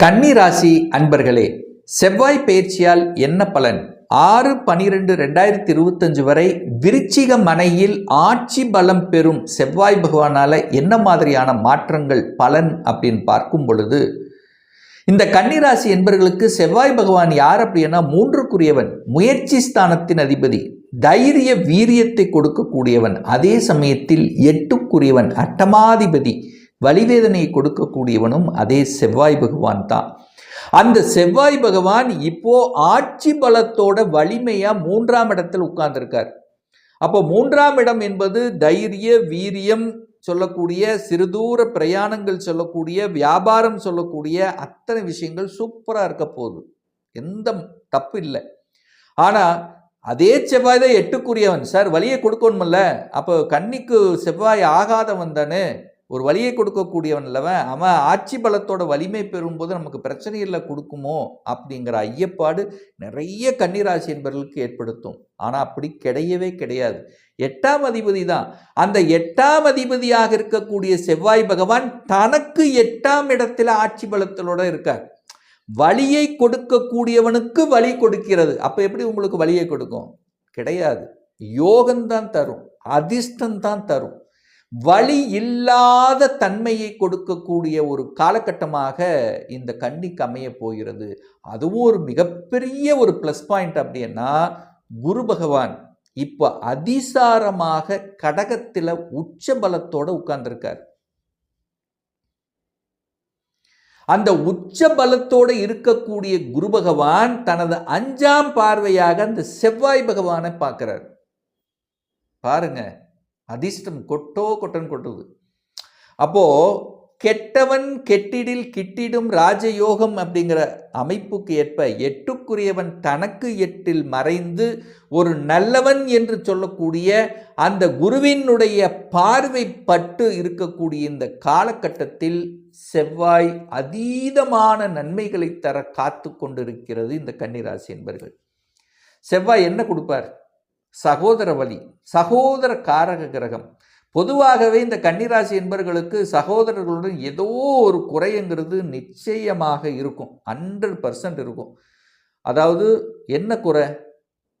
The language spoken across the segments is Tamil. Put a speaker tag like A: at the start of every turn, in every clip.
A: கன்னி ராசி அன்பர்களே செவ்வாய் பயிற்சியால் என்ன பலன்? ஆறு பனிரெண்டு ரெண்டாயிரத்தி இருபத்தஞ்சு வரை விருச்சிக மனையில் ஆட்சி பலம் பெறும் செவ்வாய் பகவானால என்ன மாதிரியான மாற்றங்கள் பலன் அப்படின்னு பார்க்கும் பொழுது இந்த கன்னிராசி என்பர்களுக்கு செவ்வாய் பகவான் யார் அப்படின்னா மூன்றுக்குரியவன் முயற்சி ஸ்தானத்தின் அதிபதி தைரிய வீரியத்தை கொடுக்கக்கூடியவன் அதே சமயத்தில் எட்டுக்குரியவன் அட்டமாதிபதி வலிவேதனையை கொடுக்கக்கூடியவனும் அதே செவ்வாய் பகவான் தான். அந்த செவ்வாய் பகவான் இப்போ ஆட்சி பலத்தோட வலிமையா மூன்றாம் இடத்தில் உட்கார்ந்திருக்கார். அப்போ மூன்றாம் இடம் என்பது தைரிய வீரியம் சொல்லக்கூடிய சிறுதூர பிரயாணங்கள் சொல்லக்கூடிய வியாபாரம் சொல்லக்கூடிய அத்தனை விஷயங்கள் சூப்பராக இருக்க போகுது. எந்த தப்பு இல்லை. ஆனால் அதே செவ்வாய் தான் எட்டுக்குரியவன். சார் வழியை கொடுக்கணுமில்ல அப்போ கன்னிக்கு செவ்வாய் ஆகாதவன் தானே. ஒரு வழியை கொடுக்கக்கூடியவன் இல்லவன் அவன் ஆட்சி பலத்தோட வலிமை பெறும்போது நமக்கு பிரச்சனைகளை கொடுக்குமோ அப்படிங்கிற ஐயப்பாடு நிறைய கன்னிராசி என்பவர்களுக்கு ஏற்படுத்தும். ஆனால் அப்படி கிடையவே கிடையாது. எட்டாம் அதிபதி தான். அந்த எட்டாம் அதிபதியாக இருக்கக்கூடிய செவ்வாய் பகவான் தனக்கு எட்டாம் இடத்துல ஆட்சி பலத்தோட இருக்கார். வழியை கொடுக்கக்கூடியவனுக்கு வழி கொடுக்கிறது. அப்போ எப்படி உங்களுக்கு வழியை கொடுக்கும்? கிடையாது. யோகம்தான் தரும். அதிர்ஷ்டம் தான் தரும். வழி இல்லாத தன்மையை கொடுக்கக்கூடிய ஒரு காலகட்டமாக இந்த கன்னிக்கு அமைய போகிறது. அதுவும் ஒரு மிகப்பெரிய ஒரு ப்ளஸ் பாயிண்ட் அப்படின்னா குரு பகவான் இப்போ அதிசாரமாக கடகத்தில் உச்ச பலத்தோட உட்கார்ந்துருக்கார். அந்த உச்ச பலத்தோடு இருக்கக்கூடிய குரு பகவான் தனது அஞ்சாம் பார்வையாக அந்த செவ்வாய் பகவானை பார்க்கிறார். பாருங்கள் அதிர்ஷ்டம் கொட்டோ கொட்டன் கொட்டுது. அப்போ கெட்டவன் கெட்டிடில் கிட்டிடும் ராஜயோகம் அப்படிங்கிற அமைப்புக்கு ஏற்ப எட்டுக்குரியவன் தனக்கு எட்டில் மறைந்து ஒரு நல்லவன் என்று சொல்லக்கூடிய அந்த குருவினுடைய பார்வை பட்டு இருக்கக்கூடிய இந்த காலகட்டத்தில் செவ்வாய் அதீதமான நன்மைகளை தர காத்து கொண்டிருக்கிறது இந்த கன்னிராசி என்பர்கள். செவ்வாய் என்ன கொடுப்பார்? சகோதர வழி சகோதர காரக கிரகம். பொதுவாகவே இந்த கன்னிராசி என்பர்களுக்கு சகோதரர்களுடன் ஏதோ ஒரு குறைங்கிறது நிச்சயமாக இருக்கும். ஹண்ட்ரட் பர்சன்ட் இருக்கும். அதாவது என்ன குறை?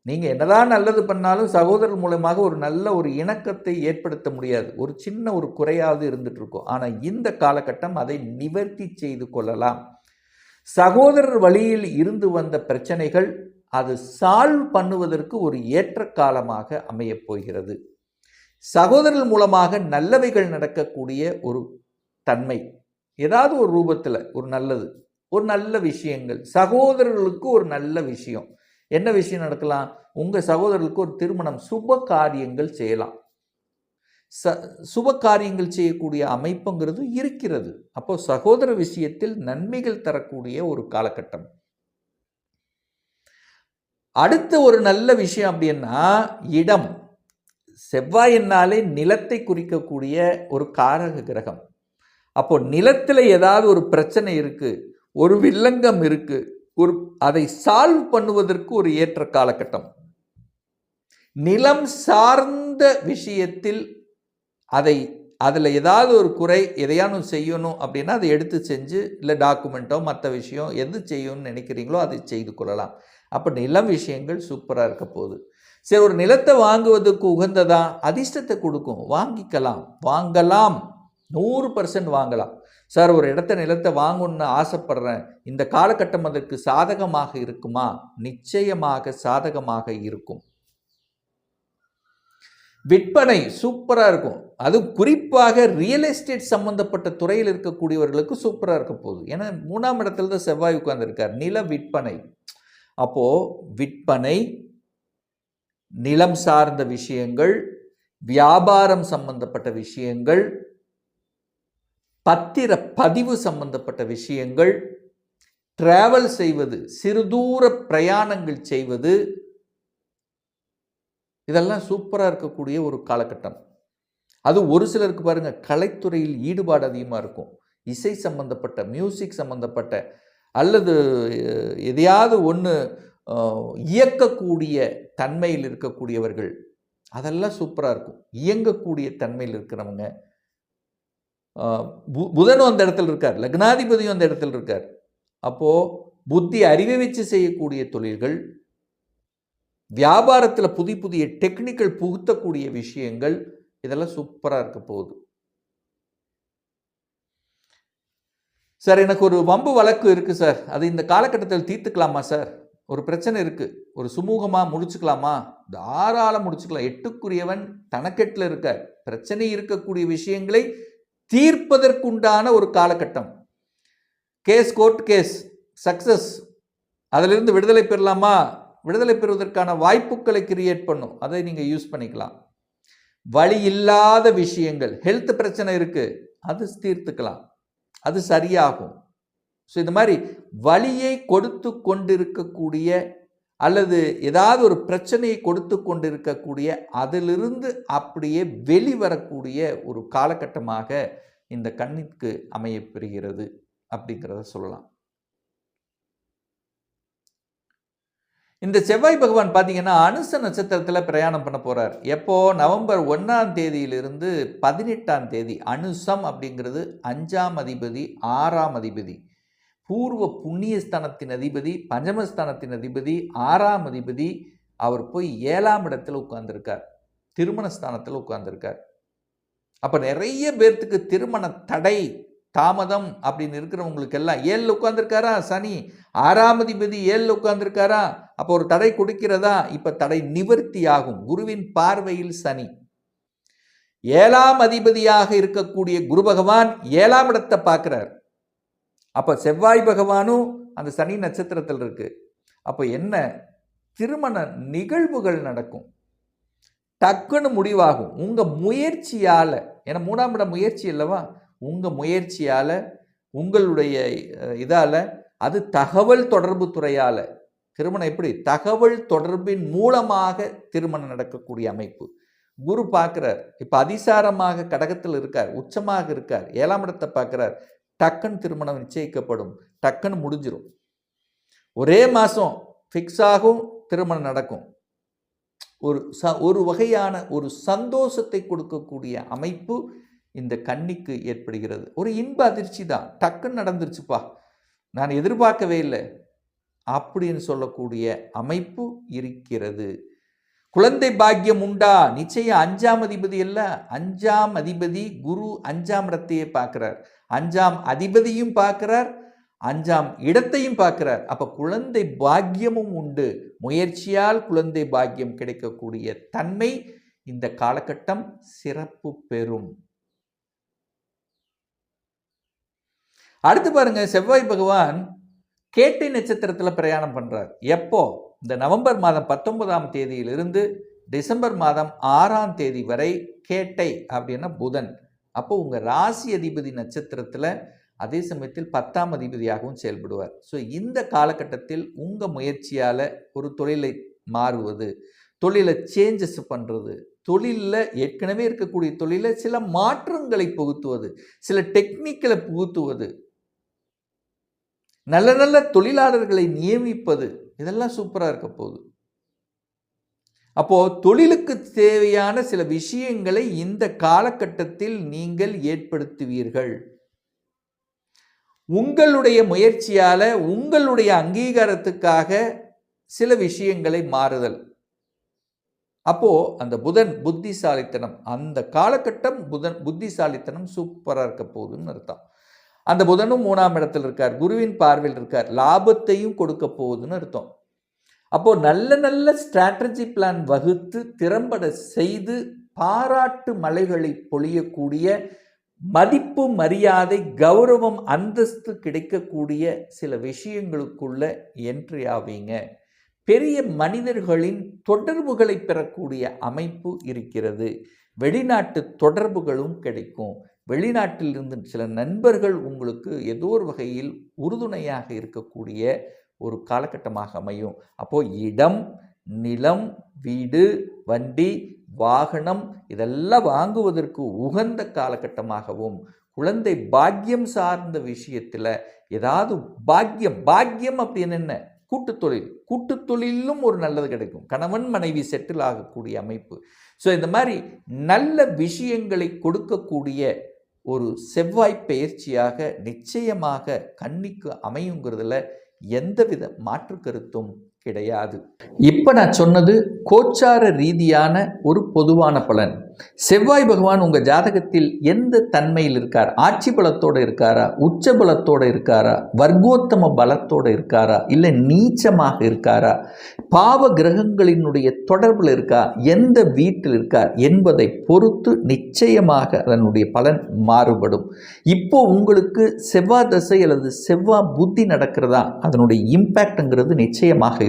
A: நீங்கள் என்னதான் நல்லது பண்ணாலும் சகோதரர் மூலமாக ஒரு நல்ல ஒரு இணக்கத்தை ஏற்படுத்த முடியாது. ஒரு சின்ன ஒரு குறையாவது இருந்துட்டு இருக்கும். ஆனால் இந்த காலகட்டம் அதை நிவர்த்தி செய்து கொள்ளலாம். சகோதரர் வழியில் இருந்து வந்த பிரச்சனைகள் அது சால்வ் பண்ணுவதற்கு ஒரு ஏற்ற காலமாக அமையப் போகிறது. சகோதரர்கள் மூலமாக நல்லவைகள் நடக்கக்கூடிய ஒரு தன்மை ஏதாவது ஒரு ரூபத்தில் ஒரு நல்லது ஒரு நல்ல விஷயங்கள் சகோதரர்களுக்கு ஒரு நல்ல விஷயம். என்ன விஷயம் நடக்கலாம்? உங்கள் சகோதரர்களுக்கு ஒரு திருமணம் சுப காரியங்கள் செய்யலாம். ச சுப காரியங்கள் செய்யக்கூடிய அமைப்புங்கிறது இருக்கிறது. அப்போ சகோதர விஷயத்தில் நன்மைகள் தரக்கூடிய ஒரு காலகட்டம். அடுத்த ஒரு நல்ல விஷயம் அப்படின்னா இடம். செவ்வாயினாலே நிலத்தை குறிக்கக்கூடிய ஒரு காரக கிரகம். அப்போ நிலத்தில் ஏதாவது ஒரு பிரச்சனை இருக்குது ஒரு வில்லங்கம் இருக்குது ஒரு அதை சால்வ் பண்ணுவதற்கு ஒரு ஏற்ற காலகட்டம். நிலம் சார்ந்த விஷயத்தில் அதை அதில் ஏதாவது ஒரு குறை எதையானும் செய்யணும் அப்படின்னா அதை எடுத்து செஞ்சு இல்லை டாக்குமெண்ட்டோ மற்ற விஷயம் எது செய்யணும்னு நினைக்கிறீங்களோ அதை செய்து கொள்ளலாம். அப்போ நிலம் விஷயங்கள் சூப்பராக இருக்க போகுது. சரி ஒரு நிலத்தை வாங்குவதற்கு உகந்ததா? அதிர்ஷ்டத்தை கொடுக்கும். வாங்கிக்கலாம். வாங்கலாம். நூறு பர்சன்ட் வாங்கலாம். சார் ஒரு இடத்த நிலத்தை வாங்கணும்னு ஆசைப்படுறேன். இந்த காலகட்டம் அதற்கு சாதகமாக இருக்குமா? நிச்சயமாக சாதகமாக இருக்கும். விற்பனை சூப்பராக இருக்கும். அது குறிப்பாக ரியல் எஸ்டேட் சம்பந்தப்பட்ட துறையில் இருக்கக்கூடியவர்களுக்கு சூப்பராக இருக்க போகுது. ஏன்னா மூணாம் இடத்துல தான் செவ்வாய் உட்கார்ந்துருக்கார். நில விற்பனை. அப்போது விற்பனை நிலம் சார்ந்த விஷயங்கள் வியாபாரம் சம்பந்தப்பட்ட விஷயங்கள் பத்திர பதிவு சம்பந்தப்பட்ட விஷயங்கள் டிராவல் செய்வது சிறுதூர பிரயாணங்கள் செய்வது இதெல்லாம் சூப்பராக இருக்கக்கூடிய ஒரு காலகட்டம். அது ஒரு சிலருக்கு பாருங்கள் கலைத்துறையில் ஈடுபாடு அதிகமாக இருக்கும். இசை சம்பந்தப்பட்ட மியூசிக் சம்பந்தப்பட்ட அல்லது எதையாவது ஒன்று இயக்கக்கூடிய தன்மையில் இருக்கக்கூடியவர்கள் அதெல்லாம் சூப்பராக இருக்கும். இயங்கக்கூடிய தன்மையில் இருக்கிறவங்க. பு- புதனும் அந்த இடத்துல இருக்கார் லக்னாதிபதியும் அந்த இடத்துல இருக்கார். அப்போது புத்தி அறிவை வச்சு செய்யக்கூடிய தொழில்கள் வியாபாரத்தில் புதிய புதிய டெக்னிக்கல் புகுத்தக்கூடிய விஷயங்கள் இதெல்லாம் சூப்பராக இருக்க போகுது. சார் எனக்கு ஒரு வம்பு வழக்கு இருக்குது சார். அது இந்த காலகட்டத்தில் தீர்த்துக்கலாமா சார்? ஒரு பிரச்சனை இருக்குது ஒரு சுமூகமாக முடிச்சுக்கலாமா? தாராளம் முடிச்சுக்கலாம். எட்டுக்குரியவன் தனக்கெட்டில் இருக்க. பிரச்சனை இருக்கக்கூடிய விஷயங்களை தீர்ப்பதற்குண்டான ஒரு காலகட்டம். Case court case success. அதிலிருந்து விடுதலை பெறலாமா? விடுதலை பெறுவதற்கான வாய்ப்புகளை கிரியேட் பண்ணும். அதை நீங்கள் யூஸ் பண்ணிக்கலாம். வழி இல்லாத விஷயங்கள். ஹெல்த் பிரச்சனை இருக்குது அது தீர்த்துக்கலாம். அது சரியாகும். ஸோ இந்த மாதிரி வழியை கொடுத்து கொண்டிருக்கக்கூடிய அல்லது ஏதாவது ஒரு பிரச்சனையை கொடுத்து கொண்டிருக்கக்கூடிய அதிலிருந்து அப்படியே வெளிவரக்கூடிய ஒரு காலகட்டமாக இந்த கண்ணிற்கு அமையப்பெறுகிறது அப்படிங்கிறத சொல்லலாம். இந்த செவ்வாய் பகவான் பார்த்தீங்கன்னா அனுச நட்சத்திரத்தில் பிரயாணம் பண்ண போகிறார் எப்போது நவம்பர் ஒன்றாம் தேதியிலிருந்து பதினெட்டாம் தேதி. அனுசம் அப்படிங்கிறது அஞ்சாம் அதிபதி ஆறாம் அதிபதி. பூர்வ புண்ணியஸ்தானத்தின் அதிபதி பஞ்சமஸ்தானத்தின் அதிபதி ஆறாம் அதிபதி. அவர் போய் ஏழாம் இடத்துல உட்கார்ந்துருக்கார். திருமணஸ்தானத்தில் உட்கார்ந்துருக்கார். அப்போ நிறைய பேர்த்துக்கு திருமண தடை தாமதம் அப்படின்னு இருக்கிறவங்களுக்கெல்லாம் ஏழில் உட்காந்துருக்காரா சனி. ஆறாம் அதிபதி ஏழில் உட்காந்துருக்காரா அப்போ ஒரு தடை கொடுக்கிறதா? இப்போ தடை நிவர்த்தி ஆகும் குருவின் பார்வையில் சனி. ஏழாம் அதிபதியாக இருக்கக்கூடிய குரு பகவான் ஏழாம் இடத்தை பார்க்குறார். அப்போ செவ்வாய் பகவானும் அந்த சனி நட்சத்திரத்தில் இருக்கு. அப்போ என்ன? திருமண நிகழ்வுகள் நடக்கும். டக்குன்னு முடிவாகும். உங்கள் முயற்சியால் ஏன்னா மூணாம் இடம் முயற்சி அல்லவா? உங்கள் முயற்சியால் உங்களுடைய இதால் அது தகவல் தொடர்பு துறையால் திருமணம் எப்படி? தகவல் தொடர்பின் மூலமாக திருமணம் நடக்கக்கூடிய அமைப்பு. குரு பார்க்குறார் இப்போ அதிசாரமாக கடகத்தில் இருக்கார் உச்சமாக இருக்கார் ஏழாம் இடத்தை பார்க்குறார் டக்குன்னு திருமணம் நிச்சயிக்கப்படும் டக்குன்னு முடிஞ்சிடும் ஒரே மாதம் ஃபிக்ஸ் ஆகும் திருமணம் நடக்கும். ஒரு ச ஒரு வகையான ஒரு சந்தோஷத்தை கொடுக்கக்கூடிய அமைப்பு இந்த கண்ணிக்கு ஏற்படுகிறது. ஒரு இன்ப அதிர்ச்சி தான். டக்குன்னு நடந்துருச்சுப்பா. நான் எதிர்பார்க்கவே இல்லை. அப்படின்னு சொல்லக்கூடிய அமைப்பு இருக்கிறது. குழந்தை பாக்கியம் உண்டா? நிச்சயம் அஞ்சாம் அதிபதி அல்ல. அஞ்சாம் அதிபதி குரு அஞ்சாம் இடத்தையே பார்க்கிறார். அஞ்சாம் அதிபதியும் பார்க்கிறார். அஞ்சாம் இடத்தையும் பார்க்கிறார். அப்ப குழந்தை பாக்கியமும் உண்டு. முயற்சியால் குழந்தை பாக்கியம் கிடைக்கக்கூடிய தன்மை இந்த காலகட்டம் சிறப்பு பெறும். அடுத்து பாருங்க செவ்வாய் பகவான் கேட்டை நட்சத்திரத்தில் பிரயாணம் பண்ணுறார் எப்போ? இந்த நவம்பர் மாதம் பத்தொன்பதாம் தேதியிலிருந்து டிசம்பர் மாதம் ஆறாம் தேதி வரை கேட்டை அப்படின்னா புதன். அப்போ உங்கள் ராசி அதிபதி நட்சத்திரத்தில் அதே சமயத்தில் பத்தாம் அதிபதியாகவும் செயல்படுவார். ஸோ இந்த காலகட்டத்தில் உங்கள் முயற்சியால் ஒரு தொழிலை மாறுவது தொழிலை சேஞ்சஸ் பண்ணுறது தொழிலில் ஏற்கனவே இருக்கக்கூடிய தொழிலில் சில மாற்றங்களை புகுத்துவது சில டெக்னிக்கலை புகுத்துவது நல்ல நல்ல தொழிலாளர்களை நியமிப்பது இதெல்லாம் சூப்பராக இருக்க போகுது. அப்போது தொழிலுக்கு தேவையான சில விஷயங்களை இந்த காலகட்டத்தில் நீங்கள் ஏற்படுத்துவீர்கள். உங்களுடைய முயற்சியால் உங்களுடைய அங்கீகாரத்துக்காக சில விஷயங்களை மாறுதல். அப்போது அந்த புதன் புத்திசாலித்தனம் அந்த காலகட்டம் புதன் புத்திசாலித்தனம் சூப்பராக இருக்க போகுதுன்னு அர்த்தம். அந்த புதனும் மூணாம் இடத்தில் இருக்கார் குருவின் பார்வையில் இருக்கார். லாபத்தையும் கொடுக்க போகுதுன்னு அர்த்தம். அப்போ நல்ல நல்ல ஸ்ட்ராட்டஜி பிளான் வகுத்து திறம்பட செய்து பாராட்டு மலைகளை பொழியக்கூடிய மதிப்பு மரியாதை கௌரவம் அந்தஸ்து கிடைக்கக்கூடிய சில விஷயங்களுக்குள்ள என்ட்ரி ஆவீங்க. பெரிய மனிதர்களின் தொடர்புகளை பெறக்கூடிய அமைப்பு இருக்கிறது. வெளிநாட்டு தொடர்புகளும் கிடைக்கும். வெளிநாட்டில் இருந்து சில நண்பர்கள் உங்களுக்கு ஏதோ ஒரு வகையில் உறுதுணையாக இருக்கக்கூடிய ஒரு காலகட்டமாக அமையும். அப்போது இடம் நிலம் வீடு வண்டி வாகனம் இதெல்லாம் வாங்குவதற்கு உகந்த காலகட்டமாகவும் குழந்தை பாக்கியம் சார்ந்த விஷயத்தில் ஏதாவது பாக்கியம் பாக்கியம் அப்படின்னு என்ன? கூட்டு தொழில். கூட்டு தொழிலும் ஒரு நல்லது கிடைக்கும். கணவன் மனைவி செட்டில் ஆகக்கூடிய அமைப்பு. ஸோ இந்த மாதிரி நல்ல விஷயங்களை கொடுக்கக்கூடிய ஒரு செவ்வாய் பயிற்சியாக நிச்சயமாக கன்னிக்கு அமையுங்கிறதுல எந்தவித மாற்று கருத்தும் கிடையாது. இப்போ நான் சொன்னது கோச்சார ரீதியான ஒரு பொதுவான பலன். செவ்வாய் பகவான் உங்கள் ஜாதகத்தில் எந்த தன்மையில் இருக்கார்? ஆட்சி பலத்தோடு இருக்காரா? உச்ச பலத்தோடு இருக்காரா? வர்க்கோத்தம பலத்தோடு இருக்காரா? இல்லை நீச்சமாக இருக்காரா? பாவ கிரகங்களினுடைய தொடர்பில் இருக்கா? எந்த வீட்டில் இருக்கார்? என்பதை பொறுத்து நிச்சயமாக அதனுடைய பலன் மாறுபடும். இப்போ உங்களுக்கு செவ்வாய் தசை அல்லது செவ்வாய் புத்தி நடக்கிறதா? அதனுடைய இம்பேக்ட்ங்கிறது நிச்சயமாக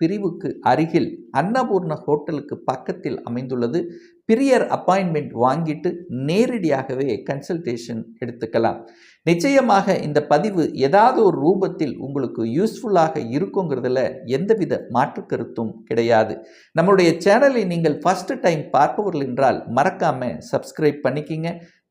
A: பிரிவுக்கு அருகில் அன்னபூர்ண ஹோட்டலுக்கு பக்கத்தில் அமைந்துள்ளது. பிரியர் அப்பாயின்மெண்ட் வாங்கிட்டு நேரடியாகவே கன்சல்டேஷன் எடுத்துக்கலாம். நிச்சயமாக இந்த பதிவு ஏதாவது ஒரு ரூபத்தில் உங்களுக்கு யூஸ்ஃபுல்லாக இருக்குங்கிறதுல எந்தவித மாற்று கருத்தும் கிடையாது. நம்மளுடைய சேனலை நீங்கள் ஃபஸ்ட்டு டைம் பார்ப்பவர்கள் என்றால் மறக்காமல் சப்ஸ்கிரைப் பண்ணிக்கிங்க.